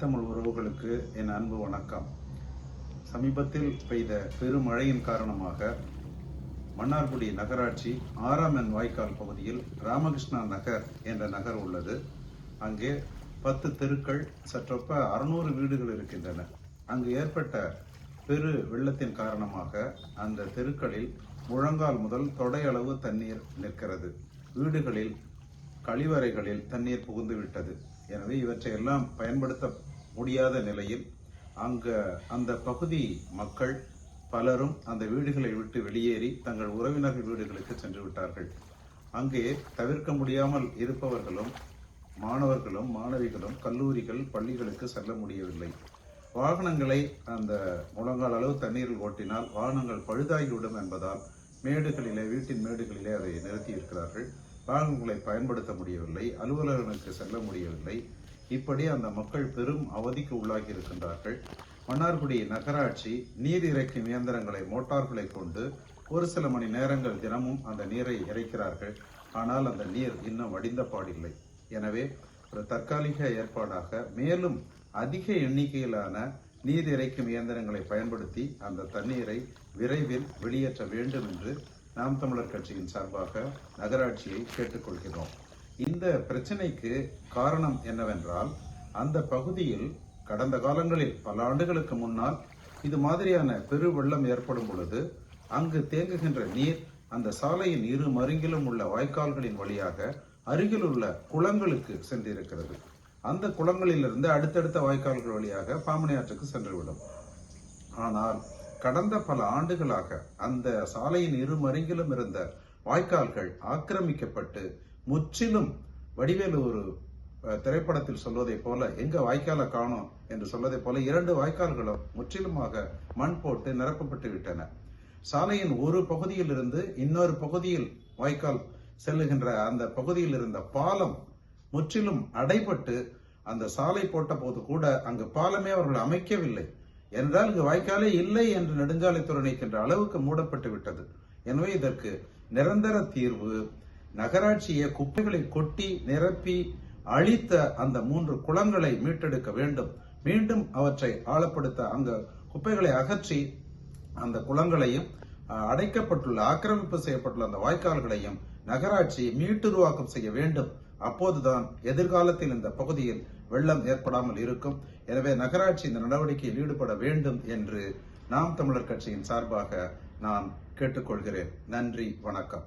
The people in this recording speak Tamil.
ஈழத்தமிழ் உறவுகளுக்கு என் அன்பு வணக்கம். சமீபத்தில் பெய்த பெருமழையின் காரணமாக மன்னார்குடி நகராட்சி ஆறாம் எண் வாய்க்கால் பகுதியில் ராமகிருஷ்ணா நகர் என்ற நகர் உள்ளது. அங்கே பத்து தெருக்கள் சற்றொப்ப அறுநூறு வீடுகள் இருக்கின்றன. அங்கு ஏற்பட்ட பெரு வெள்ளத்தின் காரணமாக அந்த தெருக்களில் முழங்கால் முதல் தொடையளவு தண்ணீர் நிற்கிறது. வீடுகளில் கழிவறைகளில் தண்ணீர் புகுந்து விட்டது. எனவே இவற்றை எல்லாம் பயன்படுத்த முடியாத நிலையில் அங்கு அந்த பகுதி மக்கள் பலரும் அந்த வீடுகளை விட்டு வெளியேறி தங்கள் உறவினர்கள் வீடுகளுக்கு சென்று விட்டார்கள். அங்கே தவிர்க்க முடியாமல் இருப்பவர்களும் மாணவர்களும் மாணவிகளும் கல்லூரிகள் பள்ளிகளுக்கு செல்ல முடியவில்லை. வாகனங்களை அந்த முழங்கால் அளவு தண்ணீரில் ஓட்டினால் வாகனங்கள் பழுதாகிவிடும் என்பதால் மேடுகளிலே வீட்டின் மேடுகளிலே அதை நிறுத்தி இருக்கிறார்கள் பயன்படுத்த முடியவில்லை அலுவலர்களுக்கு செல்ல முடியவில்லை. இப்படி அந்த மக்கள் பெரும் அவதிக்கு உள்ளாகி இருக்கின்றார்கள். மன்னார்குடி நகராட்சி நீர் இறைக்கும் இயந்திரங்களை மோட்டார்களை கொண்டு ஒரு சில மணி நேரங்கள் தினமும் அந்த நீரை இறைக்கிறார்கள். ஆனால் அந்த நீர் இன்னும் வடிந்த பாடில்லை. எனவே ஒரு தற்காலிக ஏற்பாடாக மேலும் அதிக எண்ணிக்கையிலான நீர் இறைக்கும் இயந்திரங்களை பயன்படுத்தி அந்த தண்ணீரை விரைவில் வெளியேற்ற வேண்டும் என்று நாம் தமிழர் கட்சியின் சார்பாக நகராட்சியை கேட்டுக்கொள்கிறோம். இந்த பிரச்சனைக்கு காரணம் என்னவென்றால் அந்த பகுதியில் கடந்த காலங்களில் பல ஆண்டுகளுக்கு முன்னால் இது மாதிரியான பெரு வெள்ளம் ஏற்படும் பொழுது அங்கு தேங்குகின்ற நீர் அந்த சாலையின் இரு மருங்கிலும் உள்ள வாய்க்கால்களின் வழியாக அருகில் உள்ள குளங்களுக்கு சென்றிருக்கிறது. அந்த குளங்களிலிருந்து அடுத்தடுத்த வாய்க்கால்கள் வழியாக பாமணி ஆற்றுக்கு சென்றுவிடும். ஆனால் கடந்த பல ஆண்டுகளாக அந்த சாலையின் இரு மருங்கிலும் இருந்த வாய்க்கால்கள் ஆக்கிரமிக்கப்பட்டு முற்றிலும் வடிவேலு ஒரு திரைப்படத்தில் சொல்வதை போல எங்க வாய்க்காலை காணோம்? என்று சொல்வதை போல இரண்டு வாய்க்கால்களும் முற்றிலுமாக மண் போட்டு நிரப்பப்பட்டு விட்டன. சாலையின் ஒரு பகுதியில் இருந்து இன்னொரு பகுதியில் வாய்க்கால் செல்லுகின்ற அந்த பகுதியில் இருந்த பாலம் முற்றிலும் அடைபட்டு அந்த சாலை போட்ட போது கூட அங்கு பாலமே அவர்கள் அமைக்கவில்லை. என்றால் இங்கு வாய்க்காலே இல்லை என்று நெடுஞ்சாலைத்துறை நினைக்கின்ற அளவுக்கு மூடப்பட்டு விட்டது. எனவே இதற்கு நிரந்தர தீர்வு நகராட்சியை குப்பைகளை கொட்டி நிரப்பி அழித்த அந்த மூன்று குளங்களை மீட்டெடுக்க வேண்டும். மீண்டும் அவற்றை ஆழப்படுத்த அங்க குப்பைகளை அகற்றி அந்த குளங்களையும் அஹ், அடைக்கப்பட்டுள்ள ஆக்கிரமிப்பு செய்யப்பட்டுள்ள அந்த வாய்க்கால்களையும் நகராட்சி மீட்டுருவாக்கம் செய்ய வேண்டும். அப்போதுதான் எதிர்காலத்தில் இந்த பகுதியில் வெள்ளம் ஏற்படாமல் இருக்கும். எனவே நகராட்சி இந்த நடவடிக்கையில் ஈடுபட வேண்டும் என்று நாம் தமிழர் கட்சியின் சார்பாக நான் கேட்டுக்கொள்கிறேன். நன்றி வணக்கம்.